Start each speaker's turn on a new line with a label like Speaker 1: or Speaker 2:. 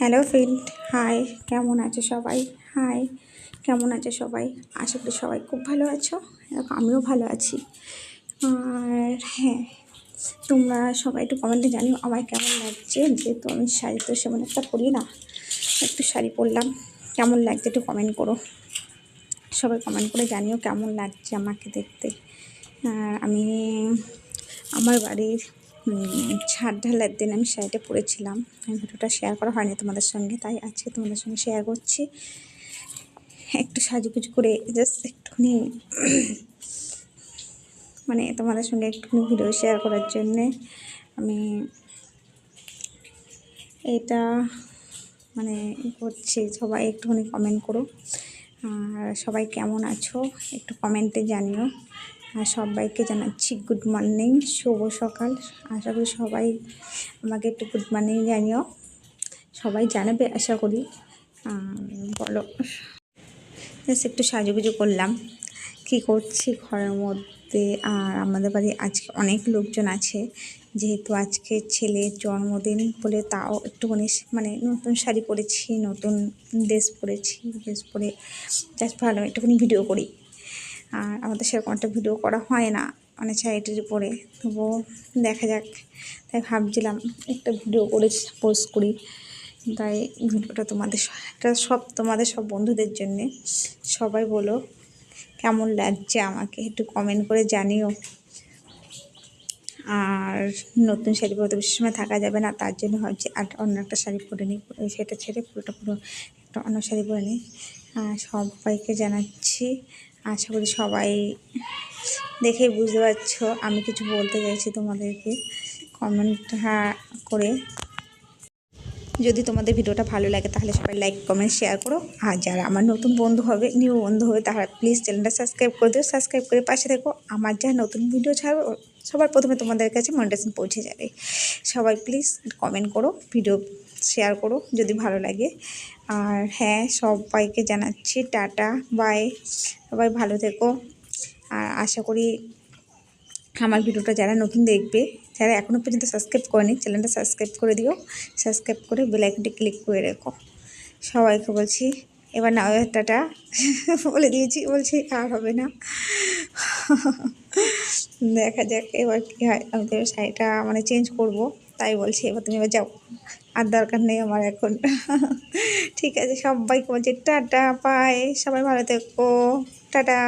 Speaker 1: Hello friend hi কেমন আছো সবাই? হাই কেমন আছো সবাই? আশা করি সবাই খুব ভালো আছো আমিও ভালো আছি। আর হ্যাঁ তোমরা সবাই একটু কমেন্টে জানিও আমার কেমন লাগছে? যেহেতু আমি শাড়ি তো সেমন একটা পরি না, একটু শাড়ি পরলাম। কেমন লাগছে একটু কমেন্ট করো। সবাই কমেন্ট করে জানিও কেমন লাগছে আমাকে দেখতে। আর আমি, আমার বাড়ির ছাদ ঢালার দিন আমি শাড়িটা পরেছিলাম। আমি ভিডিওটা শেয়ার করা হয়নি তোমাদের সঙ্গে, তাই আজকে তোমাদের সঙ্গে শেয়ার করছি। একটু সাজুগুজু করে জাস্ট একটুখানি মানে তোমাদের সঙ্গে একটুখানি ভিডিও শেয়ার করার জন্যে আমি এটা মানে করছি, সবাই একটুখানি কমেন্ট করো। আর সবাই কেমন আছো একটু কমেন্টে জানিও। আর সবাইকে জানাচ্ছি গুড মর্নিং শুভ সকাল। আশা করি সবাই আমাকে একটু গুড মর্নিং জানিও। সবাই জানাবে আশা করি। বলো। জাস্ট একটু সাজুগুজু করলাম। কি করছি ঘরের মধ্যে? আর আমাদের বাড়ি আজকে অনেক লোকজন আছে। যেহেতু আজকে ছেলের জন্মদিন বলে তাও একটুখানি মানে নতুন শাড়ি পরেছি, নতুন ড্রেস পরেছি ড্রেস পরে জাস্ট ভালো একটুখানি ভিডিও করি। আর আমাদের সেরকম একটা ভিডিও করা হয় না মানে শাড়িটির উপরে। তবুও দেখা যাক। তাই ভাবছিলাম একটা ভিডিও করে পোস্ট করি। তাই ভিডিওটা তোমাদের এটা সব তোমাদের সব বন্ধুদের জন্যে সবাই বলো, কেমন লাগছে আমাকে একটু কমেন্ট করে জানিও। আর নতুন শাড়ি পরে তো বেশি সময় থাকা যাবে না, তার জন্য ভাবছি আর অন্য একটা শাড়ি পরে নিই সেটা ছেড়ে পুরোটা পুরো একটা অন্য শাড়ি পরে নিই। সবাইকে জানাচ্ছি আশা করি সবাই দেখেই বুঝতে পারছ, আমি কিছু বলতে চাইছি তোমাদেরকে। কমেন্ট করে যদি তোমাদের ভিডিওটা ভালো লাগে, তাহলে সবাই লাইক কমেন্ট শেয়ার করো। আর যারা আমার নতুন বন্ধু হবে নিউ বন্ধু হবে, তারা প্লিজ চ্যানেলটা সাবস্ক্রাইব করে দিও। সাবস্ক্রাইব করে পাশে থেকো। আমার যা নতুন ভিডিও ছাড়বো সবার প্রথমে তোমাদের কাছে মনিটেশন পৌঁছে যাবে। সবাই প্লিজ কমেন্ট করো ভিডিও শেয়ার করো যদি ভালো লাগে। আর হ্যাঁ সবাইকে জানাচ্ছি টাটা বাই সবাই ভালো থেকো। আর আশা করি আমার ভিডিওটা যারা নতুন দেখবে, যারা এখনও পর্যন্ত সাবস্ক্রাইব করেনি চ্যানেলটা সাবস্ক্রাইব করে দিও। সাবস্ক্রাইব করে বেল আইকনটি ক্লিক করে রেখো। সবাইকে বলছি, এবার না টাটা। বলে দিয়েছি, বলছি আর হবে না। দেখা যাক, এবার কী হয়। আমি শাড়িটা মানে চেঞ্জ করব। তাই বলছি, এবার তুমি এবার যাও। আর দরকার নেই আমার এখন। ঠিক আছে, সবাইকে বলছি, টাটা পায় সবাই ভালো থেকো। টাটা।